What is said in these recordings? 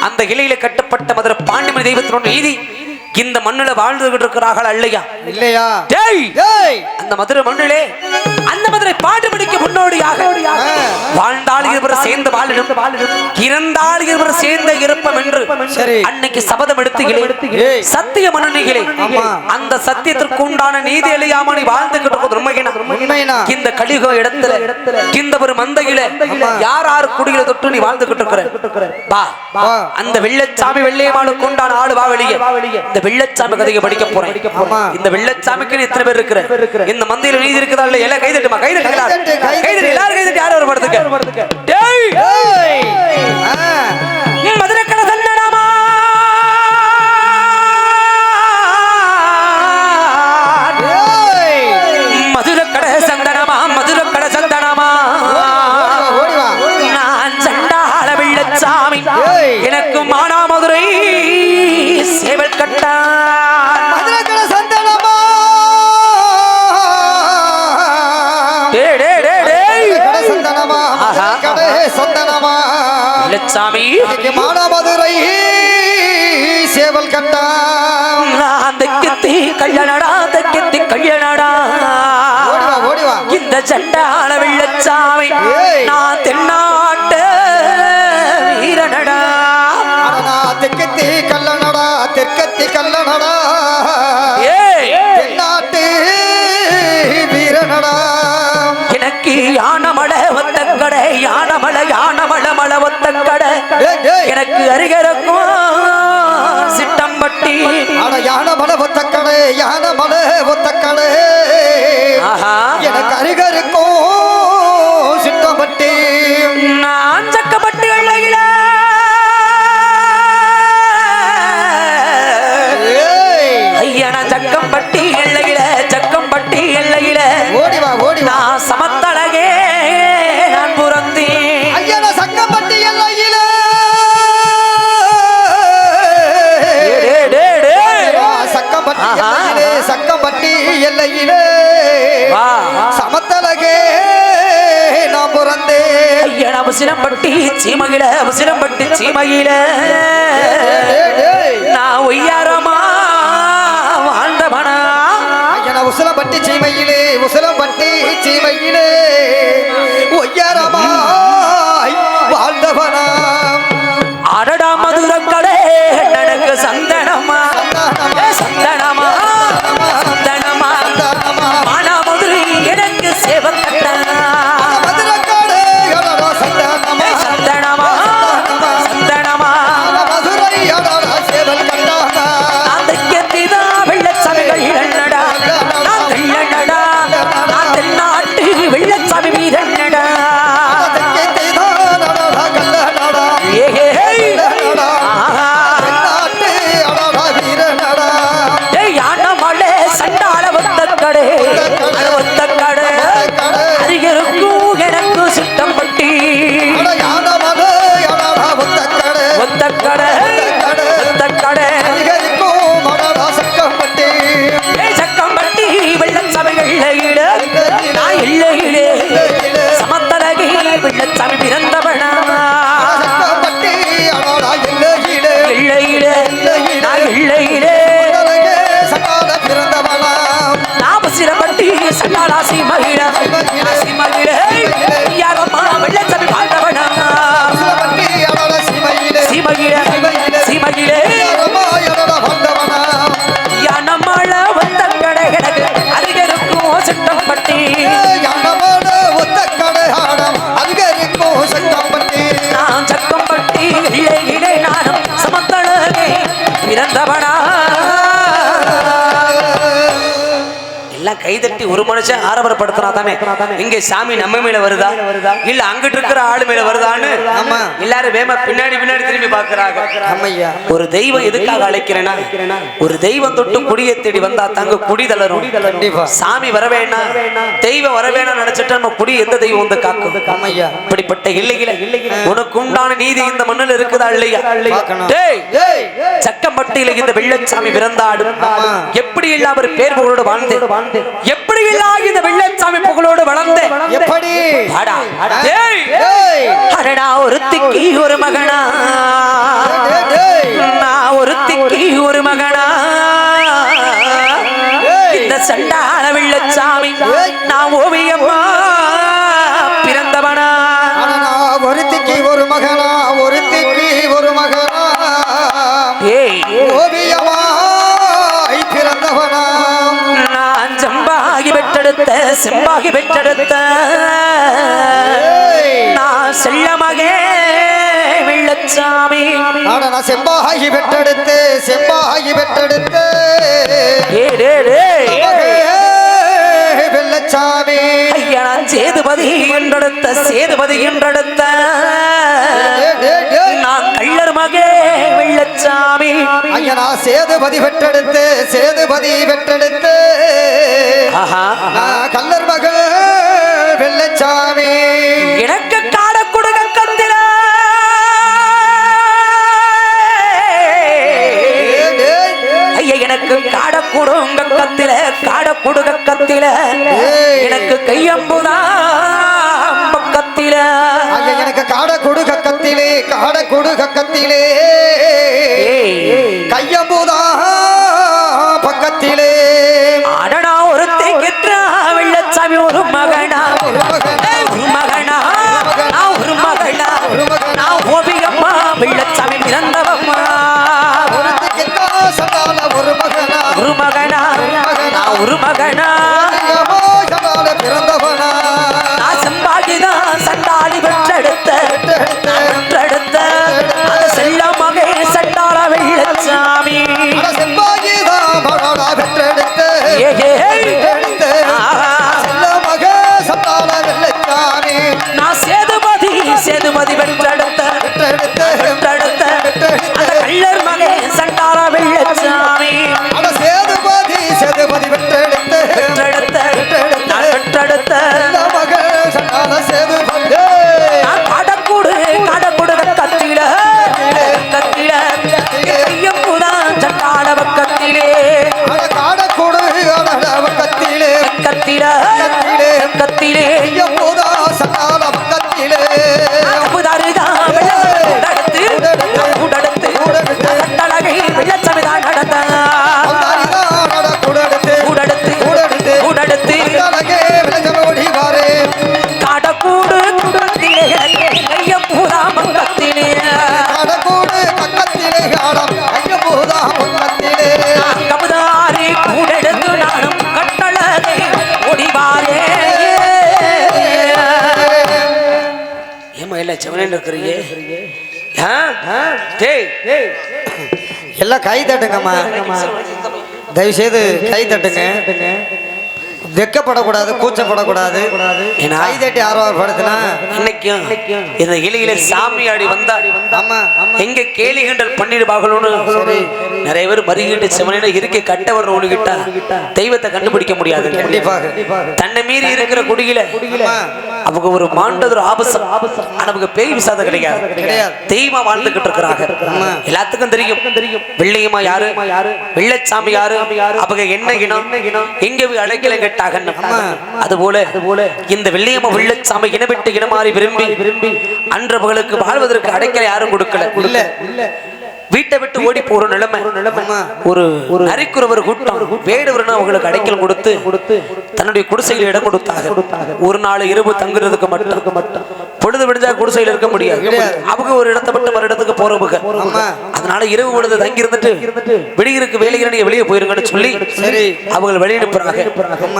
அந்த இலையில கட்டப்பட்ட மதுரை பாண்டிமணி தெய்வத்தினோட நீதி. இந்த மண்ணுல வாழ்ந்துகிட்டு இருக்கிறார்கள் அல்லையா? இல்லையா? அந்த மதுரை மண்ணிலே அந்த பாடுபடிக்கு முன்னோடியாக வாழ்ந்தால் இருவர் சேர்ந்து வாழிடும் இறந்தால் இருவர் சேர்ந்த இருப்பம் என்று. அன்னைக்கு சபதம் எடுத்துகளே ஏய். சத்திய மனநிகளே. அந்த சத்தியத்திற்கு உண்டான நீதி அழியாம நீ வாழ்ந்துகிட்டு இந்த கலிக இடத்துல இந்த ஒரு மந்தையில யார் யார் குடியில தொட்டு நீ வாழ்ந்துகிட்டு இருக்கிற? வா. அந்த வெள்ளச்சாமி வெள்ளையமாளுக்கு உண்டான ஆளு வா வெளியே. இந்த வெள்ளச்சாமி கதையை படிக்க போறேன். இந்த வெள்ளச்சாமிக்கு எத்தனை பேர் இருக்கிற? இந்த மந்தையில நீதி இருக்குதா இல்ல எல்லாம் கைதட்டுமா? கைதட்டு எல்லாரும் கைதட்டு, எல்லாரும் கைதட்டு யாரும் ஒரு படத்துக்கு? டேய்! இந்த சண்டாள வெள்ளச்சாமி. நான் தென்னாட்டு வீரனடா. தெற்கத்தி கல்லனடா தெற்கத்தி கல்லனடா தென்னாட்டு வீரனடா. எனக்கு யானமல ஒத்த கடை யானமல யானமல மல ஒத்த கடை டேய், டேய். எனக்கு அருகருக்கும் சிட்டம்பட்டி. அட யானை மலை ஒத்தக்கடை யானை மலை ஒத்தக்கடை ஐயன முசிலம்பட்டி சீமகில முசிலம்பட்டி சீமகில நான் ஒய்யாரமா வாழ்ந்தவனா? ஐயன உசலம்பட்டி சீமையிலே உசலம்பட்டி சீமையிலே. ஒத்தக்கடே அருகிருக்கும் எனக்கு சுத்தம்பட்டி. அட யானமலை அடடா ஒத்தக்கடை. ஒத்தக்கடை ஒத்தக்கடை அதிகரிக்கும் அடடா சக்கம்பட்டி. வெள்ளச்சாமிகள் இல்லையிட. நான் இல்லையிலே சமத்தலகி பிறந்தவனா. சக்கம்பட்டி அடடா எல்லையிலே. இல்லையிலே நான் இல்லையிலே चढ़ासी बहिरा எல்லாம் கைதட்டி ஒரு மனுஷன் ஆரம்பரப்படுத்தினா தானே இங்க சாமி நம்ம மேல வருதா? இல்ல அங்கிட்டு இருக்கிற ஆளு மேல வருதான்னு ஆமா. எல்லாரும் வேம பின்னாடி பின்னாடி திரும்பி பாக்குறாங்க. ஒரு தெய்வம் எதுக்காக அழைக்கிறேன்னா ஒரு தெய்வம் தொட்டு குடியை தேடி வந்தா தங்க குடி தளரும். சாமி வரவேணா தெய்வம் வரவேணா நினைச்சிட்டு நம்ம குடி எந்த தெய்வம் வந்து காக்கும். இப்படிப்பட்ட இல்லையில உனக்கு உண்டான நீதி இந்த மண்ணில் இருக்குதா இல்லையா? சக்கம்பட்டியில இந்த வெள்ளச்சாமி பிறந்தாடு ஆமா. எப்படி எல்லாம் ஒரு பேர் புகழோடு எப்படி எல்லாம் இந்த வெள்ளச்சாமி புகழோடு வளர்ந்தேன் எப்படி? அடடா ஒரு மகனா? டேய், டேய். நான் ஒருத்திக்கு ஒரு மகனா? இந்த சண்டாள வெள்ளச்சாமி நான் ஓவியம்மா பெற்றெடுத்த செம்பாகி பெற்றெடுத்த. நான் செல்லமகே வெள்ளச்சாமி அடடா, செம்பாகி பெற்றெடுத்து செம்பாகி பெற்றெடுத்து. மகே வெள்ளச்சாமி ஐயா நான் சேதுபதி என்றெடுத்த சேதுபதி என்றெடுத்த. நான் கள்ளர் மகே வெள்ளச்சாமி ஐயனா சேதுபதி பெற்றெடுத்து சேதுபதி பெற்றெடுத்து. எனக்கு கையம்புதா பக்கத்தில. எனக்கு காட கொடு கக்கத்திலே காட கொடு கக்கத்திலே. கையம்பூதா பக்கத்திலே. எல்லாம் கை தட்டுங்கம்மா. தயவு செய்து கை தட்டுங்க. வெக்கப்படக்கூடாது கூச்சப்படக்கூடாது. ஏன்னா? கை தட்டி ஆர்வப்படுத்தினா இன்னைக்கும் இந்த இலையில சாமியாடி வந்தா ஆமா எங்க கேலி கிண்டல் பண்ணிடுவாங்களோன்னு நிறைய பேர் மறுகிட்டு செவனையில இருக்கை கட்டவர் ஒழுகிட்டா தெய்வத்தை கண்டுபிடிக்க முடியாது. தன்னை மீறி இருக்கிற குடியில. அவங்க ஒரு மாண்டது ஆபசம். நமக்கு பேய் விசாத கிடையாது. தெய்வமா வாழ்ந்துகிட்டு இருக்கிறாங்க. எல்லாத்துக்கும் தெரியும். தெரியும். வெள்ளையம்மா யாரு? வெள்ளச்சாமி யாரு? அவங்க என்ன இனம்? எங்க போய் அடைக்கல கேட்டாங்க அது போல இந்த வெள்ளையம்மா வெள்ளச்சாமி இனவிட்டு இனமாறி விரும்பி விரும்பி அன்றவர்களுக்கு வாழ்வதற்கு அடைக்கல யாரும் கொடுக்கல. இல்ல. வீட்டை விட்டு ஓடி போற நிலைமை. ஒரு ஒரு நரிக்குறவர் கூட்டம். வேடுவர்னு அவங்களுக்கு அடைக்கல் கொடுத்து கொடுத்து தன்னுடைய குடிசையில் இடம் கொடுத்தாங்க ஒரு நாள் இரவு தங்குறதுக்கு மட்டும். மட்டும். விடிஞ்சா குடிசையில் இருக்க முடியாது. அவங்க ஒரு இடத்தை விட்டு மறு இடத்துக்கு போறவங்க. அதனால இரவு பொழுது தங்கி இருந்துட்டு விடிகிறதுக்கு வேலைக்கு நீங்க வெளியே போயிருங்கன்னு சொல்லி. அவங்க வெளியே அனுப்புறாங்க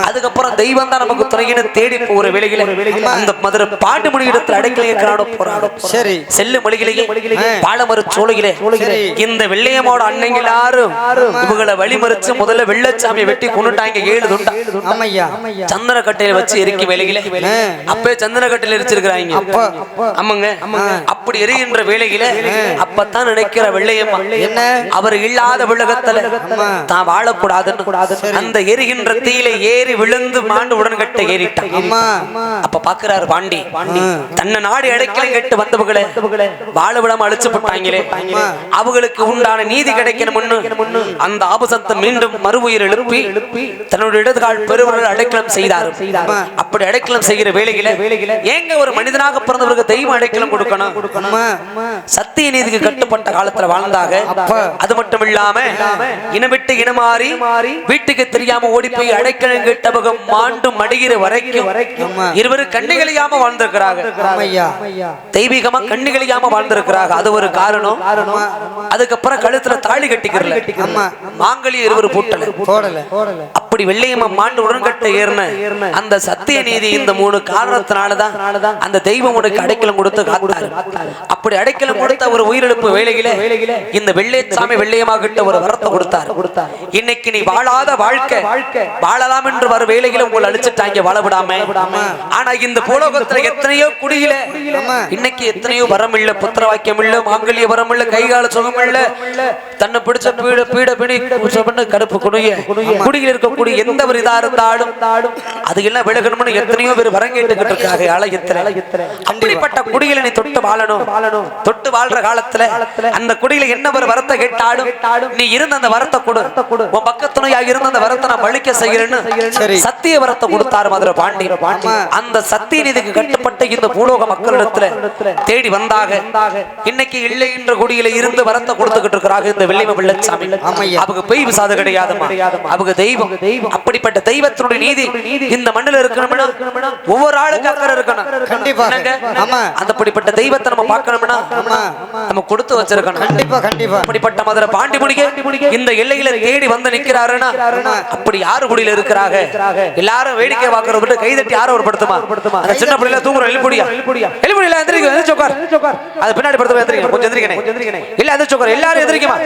அதுக்கப்புறம் தெய்வம் தான் நமக்கு துணையின தேடி போற வேலையில அந்த மதுரை பாட்டு மொழி இடத்துல அடைக்கலையே காண போறாங்க. சரி. செல்லு மொழிகளையே. பாலமர சோலையிலே. இந்த வெள்ளையமோட அன்னைங்க எல்லாரும் இவங்களை வழிமறிச்சு முதல்ல வெள்ளச்சாமியை வெட்டி கொண்டுட்டாங்க ஏழு துண்டா. ஆமையா சந்தன கட்டையில வச்சு எரிக்க வேலையில. அப்பே சந்தன கட்டையில எரிச்சிருக்கிறாங்க. ஆமாங்க. அப்படி எரிகின்ற வேலையில அப்பதான் நினைக்கிற வெள்ளையம்மா. என்ன? அவர் இல்லாத உலகத்துல ஆமா. தான் வாழக்கூடாதுன்னு அந்த எரிகின்ற தீயில ஏறி விழுந்து மாண்டு உடன் கட்ட ஏறிட்டான். அப்ப பாக்குறாரு பாண்டி. தன்னை நாடு அடைக்கலம் கேட்டு வந்தவங்களே வாழ விடாம அழிச்சு போட்டாங்களே. அவங்களுக்கு உண்டான நீதி கிடைக்கணும்னு அந்த ஆபசத்தை மீண்டும் மறு உயிர் எழுப்பி தன்னுடைய இடதுகால் பெருவர்கள் அடைக்கலம் செய்தார். அப்படி அடைக்கலம் செய்கிற வேலையில ஏங்க ஒரு மனிதனாக பிறந்தவருக்கு தெய்வ தெய்வம் அடைக்கலம் கொடுக்கணும். சத்திய நீதிக்கு கட்டுப்பட்ட காலத்துல வாழ்ந்தாக. அது மட்டும் இல்லாம இனம் விட்டு இனம் மாறி வீட்டுக்கு தெரியாம ஓடி போய் அடைக்கலம் கேட்டவங்க மாண்டு மடிகிற வரைக்கும் ஆமா. இருவரு கண்ணிகளையாம வாழ்ந்திருக்கிறாங்க. தெய்வீகமா கண்ணிகளையாம வாழ்ந்திருக்கிறாங்க. அது ஒரு காரணம். அதுக்கப்புறம் கழுத்துல தாலி கட்டிக்கிறல. மாங்கலி இருவர் பூட்டல. அப்படி வெள்ளையம்மா மாண்டு உடன்கட்ட ஏறின. அந்த சத்திய நீதி இந்த மூணு காரணத்தினாலதான் அந்த தெய்வம் உனக்கு அடைக்கலம் கொடுத்து காத்தாரு. அப்படி அடைக்கலம் கொடுத்த ஒரு உயிரிழப்பு வேலையில இந்த வெள்ளையசாமி வெள்ளையமாகிட்ட ஒரு வரத்தை கொடுத்தாரு. இன்னைக்கு நீ வாழாத வாழ்க்கை. வாழலாம் என்று வர வேலையில உங்களை அழிச்சிட்டாங்க வாழ விடாம ஆனா இந்த பூலோகத்துல எத்தனையோ குடியில இன்னைக்கு எத்தனையோ வரம் இல்ல புத்திர வாக்கியம் இல்ல மாங்கல்ய வரம் இல்ல கைகால சுகம் இல்ல தன்னை பிடிச்ச பீட பீட பிடி பண்ண கருப்பு குடிய குடியில் இருக்கக்கூடிய எந்த ஒரு இதா இருந்தாலும் அது எல்லாம் விலகணும்னு எத்தனையோ பேர் வரம் கேட்டுக்கிட்டு இருக்காங்க அழகத்துல அப்படிப்பட்ட குடியில நீ தொட்டு வாழணும். தொட்டு வாழ்ற காலத்துல அந்த குடியில என்ன ஒரு வரத்தை கேட்டாலும் நீ இருந்த அந்த வரத்தை கொடு. உன் பக்கத்துணையா இருந்த அந்த வரத்தை நான் பழிக்க செய்யறேன்னு சரி. சத்திய வரத்தை கொடுத்தாரு மதுரை பாண்டி. அந்த சத்திய நீதிக்கு கட்டுப்பட்ட இந்த பூலோக மக்களிடத்துல தேடி வந்தாக. இன்னைக்கு இல்லை என்ற குடியில இருந்து வரத்தை கொடுத்துக்கிட்டு இருக்கிறாங்க இந்த வெள்ளைம வெள்ளச்சாமி. ஆமையா. அவங்க பொய் விசாத கிடையாதுமா? அவங்க தெய்வம். அப்படிப்பட்ட தெய்வத்தினுடைய நீதி இந்த மண்ணுல இருக்கணும்னா ஒவ்வொரு ஆளுக்கு அக்கறை இருக்கணும்? ஆமா. அப்படிப்பட்ட தெய்வத்தை நம்ம பார்க்கணும்னா. நம்ம கொடுத்து வச்சிருக்கணும். கண்டிப்பா கண்டிப்பா. அப்படிப்பட்ட மதுரை பாண்டி முடிக்க இந்த எல்லையில தேடி வந்து நிக்கிறாருன்னா அப்படி யாரு குடியில இருக்கிறாங்க? எல்லாரும் வேடிக்கை பாக்குறத விட்டு கைதட்டி யாரும் ஒரு படுத்துமா அந்த சின்ன பிள்ளைல தூங்குற எழுப்புடியா எழுப்புடியா எந்திரிக்க எந்திரிச்சு உட்கார். அது பின்னாடி படுத்து எந்திரிக்க கொஞ்சம் எந்திரிக்கனே இல்ல எந்திரிச்சு உட்கார். எல்லாரும் எந்திரிக்குமா?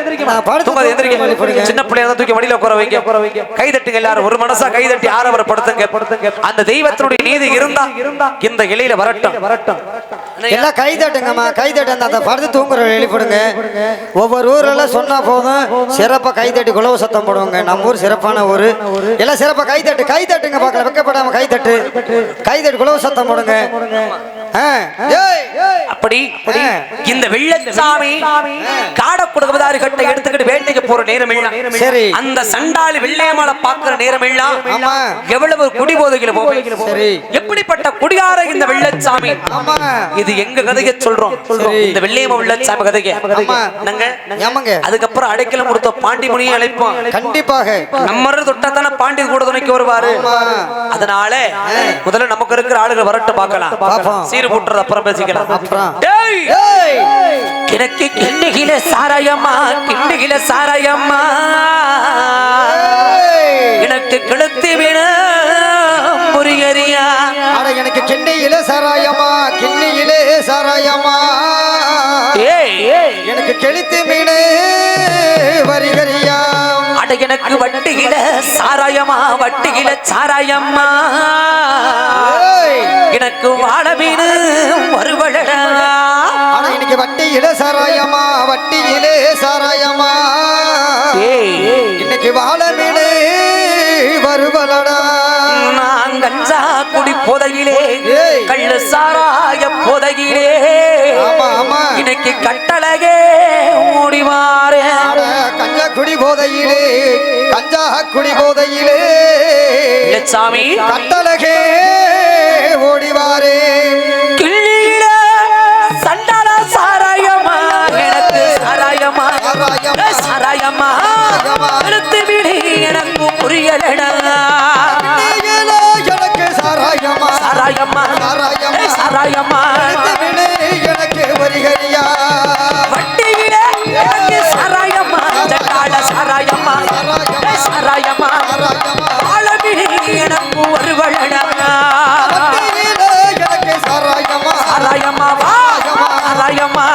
தூங்காது எந்திரிக்க. சின்ன பிள்ளைய தூக்கி வடியில உட்கார வைங்க. கை தட்டுங்க எல்லாரும் ஒரு மனசா கை தட்டி யார அவர் படுத்துங்க படுத்துங்க அந்த தெய்வத்தினுடைய நீதி இருந்தா இந்த இலையில வரட்டும். வரட்டும் எல்லாம் கை தட்டுங்கம்மா கை தட்டு அந்த படுத்து தூங்குற எழுப்பிடுங்க ஒவ்வொரு ஊரெல்லாம் சொன்னா போதும் சிறப்பா கை தட்டி குலவு சத்தம் போடுவாங்க. நம்ம ஊர் சிறப்பான ஊரு. எல்லாம் சிறப்பா கை தட்டு கை தட்டுங்க பார்க்கல வெக்கப்படாம கை தட்டு கை தட்டு குலவு சத்தம் போடுங்க. அப்படி இந்த வெள்ளச்சாமி காட கொடுக்கதாரி கட்டை எடுத்துக்கிட்டு வேட்டைக்கு போற நேரம் எல்லாம் சரி. அந்த சண்டாளி வெள்ளையமால பாக்குற நேரம் எல்லாம். எவ்வளவு குடி போதைகளை போகும் சரி. எப்படிப்பட்ட குடிகார இந்த வெள்ளச்சாமி? இது எங்க கதையை சொல்றோம். சரி. இந்த வெள்ளையம வெள்ளச்சாமி ஆமா. நாங்க அதுக்கப்புறம் அடைக்கலம் கொடுத்த பாண்டி முனியை அழைப்போம். கண்டிப்பாக. நம்ம தொட்டா தானே பாண்டி கூட துணைக்கு வருவாரு. அதனால முதல்ல நமக்கு இருக்கிற ஆளுகளை வரட்டு பார்க்கலாம். சீரு போட்டுறது அப்புறம் பேசிக்கலாம். எனக்கு கிண்ணுகில சாராயம்மா கிண்ணுகில சாராயம்மா ஏய். எனக்கு கழுத்து வேணும் அட எனக்கு கிண்ணியிலே சாராயமா கிண்ணியிலே சாராயமா எனக்கு கெளுத்து மீனே வரிகரியா அட எனக்கு வட்டியில சாராயமா வட்டியில சாராயம்மா. எனக்கு வாழ மீனு ஆனா இன்னைக்கு வட்டியிலே சாராயமா வட்டியிலே சாராயமா இன்னைக்கு வாழ மீனே வருவலடா நான் கஞ்சா குடி போதையிலே. கள்ளு சாராய போதையிலே. இன்னைக்கு கட்டழகே மூடிவாரே கஞ்சா குடி போதையிலே கஞ்சா குடி போதையிலே. சாமி. கட்டழகே ஓடிவாரே. சண்டால சாராயமா எனக்கு சாராயமா. சாராயமா. சாராயமா எடுத்து விடு எனக்கு புரியலடா எனக்கு சாராயமா சாராயம்மா சாராயம்மா. சாராயம்மா எனக்கு வருகரியா வட்டியில எனக்கு சாராயம்மா சாராயம்மா சாராயம்மா எனக்கு எனக்கு சாராயம்மா சாராயம்மா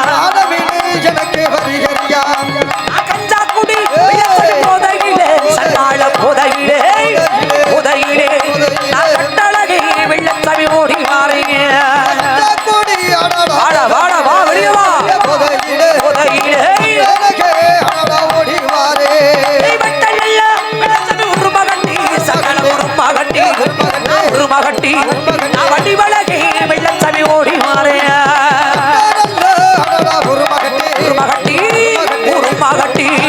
ஒரு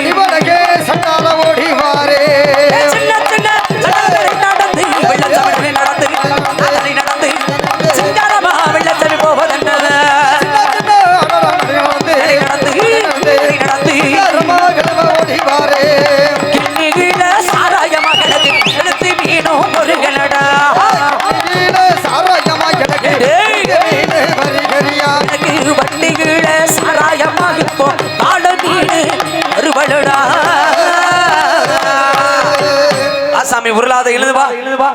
அப்படி உருளாத எழுதுவா? எழுதுவா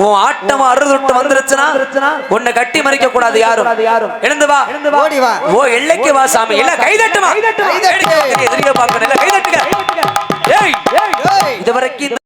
உன் ஆட்டம் அறுதுட்டு வந்துருச்சுனா உன்னை கட்டி மறிக்க கூடாது யாரும் எழுந்து வா. ஓ எல்லைக்கு வா சாமி. இல்ல கை தட்டுமா கை இல்ல கை இதுவரைக்கும்